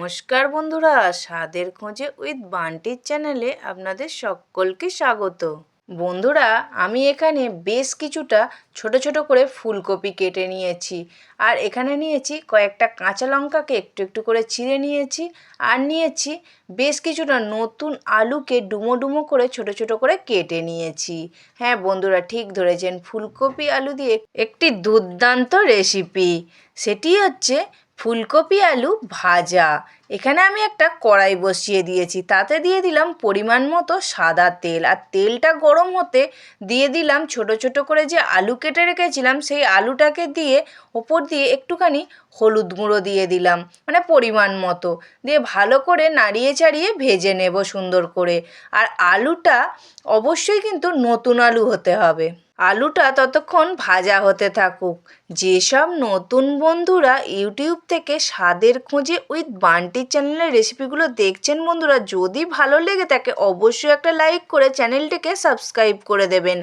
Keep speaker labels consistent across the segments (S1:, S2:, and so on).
S1: নমস্কার বন্ধুরা, স্বাদের খোঁজে উইথ বান্টির চ্যানেলে আপনাদের সকলকে স্বাগত। বন্ধুরা, আমি এখানে বেশ কিছুটা ছোট ছোট করে ফুলকপি কেটে নিয়েছি আর এখানে নিয়েছি কয়েকটা কাঁচা লঙ্কাকে একটু একটু করে ছিঁড়ে নিয়েছি আর নিয়েছি বেশ কিছুটা নতুন আলুকে ডুমো ডুমো করে ছোট ছোট করে কেটে নিয়েছি। হ্যাঁ বন্ধুরা, ঠিক ধরেছেন, ফুলকপি আলু দিয়ে একটি দুর্দান্ত রেসিপি সেটি হচ্ছে ফুলকপি আলু ভাজা এখানে আমি একটা কড়াই বসিয়ে দিয়েছি। তাতে দিয়ে দিলাম পরিমাণ মতো সাদা তেল। আর তেলটা গরম হতে দিয়ে দিলাম ছোট ছোট করে যে আলু কেটে রেখেছিলাম, সেই আলুটাকে দিয়ে ওপর দিয়ে একটুখানি হলুদ গুঁড়ো দিয়ে দিলাম মানে পরিমাণ মতো। দিয়ে ভালো করে নাড়িয়ে চাড়িয়ে ভেজে নেব সুন্দর করে। আর আলুটা অবশ্যই কিন্তু নতুন আলু হতে হবে। আলুটা ততক্ষণ ভাজা হতে থাকুক। যেসব নতুন বন্ধুরা ইউটিউব থেকে স্বাদের খোঁজে উইথ বান্টি চ্যানেলের রেসিপিগুলো দেখছেন বন্ধুরা, যদি ভালো লেগে থাকে, অবশ্যই একটা লাইক করে চ্যানেলটিকে সাবস্ক্রাইব করে দেবেন।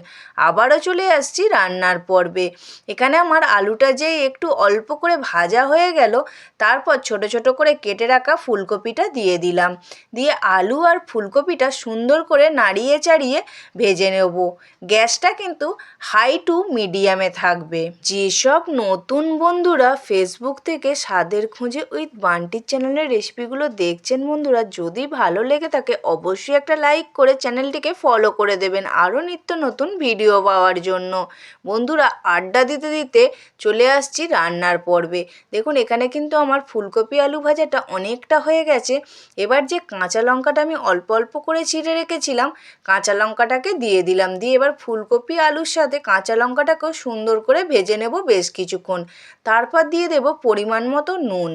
S1: আবারও চলে আসছি রান্নার পর্বে। এখানে আমার আলুটা যে একটু অল্প করে ভাজা হয়ে গেল, তারপর ছোট ছোট করে কেটে রাখা ফুলকপিটা দিয়ে দিলাম। দিয়ে আলু আর ফুলকপিটা সুন্দর করে নাড়িয়ে চাড়িয়ে ভেজে নেব। গ্যাসটা কিন্তু হাই টু মিডিয়ামে থাকবে। যেসব নতুন বন্ধুরা ফেসবুক থেকে স্বাদের খুঁজে উইথ বান্টির চ্যানেলের রেসিপিগুলো দেখছেন বন্ধুরা, যদি ভালো লেগে থাকে অবশ্যই একটা লাইক করে চ্যানেলটিকে ফলো করে দেবেন আরও নিত্য নতুন ভিডিও পাওয়ার জন্য। বন্ধুরা, আড্ডা দিতে দিতে চলে আসছি রান্নার পর্বে। দেখুন, এখানে কিন্তু আমার ফুলকপি আলু ভাজাটা অনেকটা হয়ে গেছে। এবার যে কাঁচা লঙ্কাটা আমি অল্প অল্প করে ছিঁড়ে রেখেছিলাম, কাঁচা লঙ্কাটাকে দিয়ে দিলাম। দিয়ে এবার ফুলকপি আলুর সাথে কাঁচা লঙ্কাটাকেও সুন্দর করে ভেজে নেব বেশ কিছুক্ষণ। তারপর দিয়ে দেব পরিমাণ মতো নুন।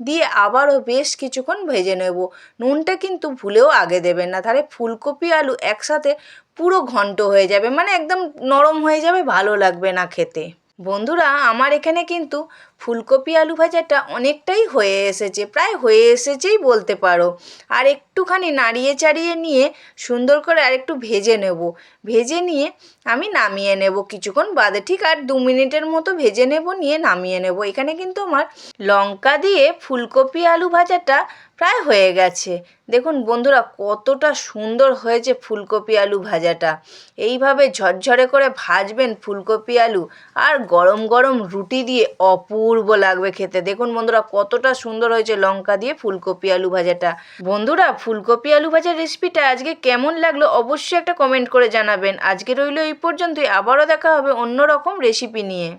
S1: দিয়ে আবারও বেশ কিছুক্ষণ ভেজে নেব। নুনটা কিন্তু ভুলেও আগে দেবেন না। তাহলে ফুলকপি আলু একসাথে পুরো ঘন্ট হয়ে যাবে। মানে একদম নরম হয়ে যাবে, ভালো লাগবে না খেতে। বন্ধুরা, আমার এখানে কিন্তু ফুলকপি আলু ভাজাটা অনেকটাই হয়ে এসেছে, প্রায় হয়ে এসেছেই বলতে পারো। আর একটুখানি নাড়িয়ে চাড়িয়ে নিয়ে সুন্দর করে আর একটু ভেজে নেব। ভেজে নিয়ে আমি নামিয়ে নেব কিছুক্ষণ বাদে, ঠিক আর দু মিনিটের মতো ভেজে নেব, নিয়ে নামিয়ে নেব। এখানে কিন্তু আমার লঙ্কা দিয়ে ফুলকপি আলু ভাজাটা প্রায় হয়ে গেছে। দেখুন বন্ধুরা, কতটা সুন্দর হয়েছে ফুলকপি আলু ভাজাটা। এইভাবে ঝরঝরে করে ভাজবেন ফুলকপি আলু, আর গরম গরম রুটি দিয়ে অপূর্ব লাগবে খেতে। দেখুন বন্ধুরা, কতটা সুন্দর হয়েছে লঙ্কা দিয়ে ফুলকপি আলু ভাজাটা। বন্ধুরা, ফুলকপি আলু ভাজার রেসিপিটা আজকে কেমন লাগল অবশ্যই একটা কমেন্ট করে জানাবেন। আজকে রইল এই পর্যন্তই আবারও দেখা হবে অন্যরকম রেসিপি নিয়ে।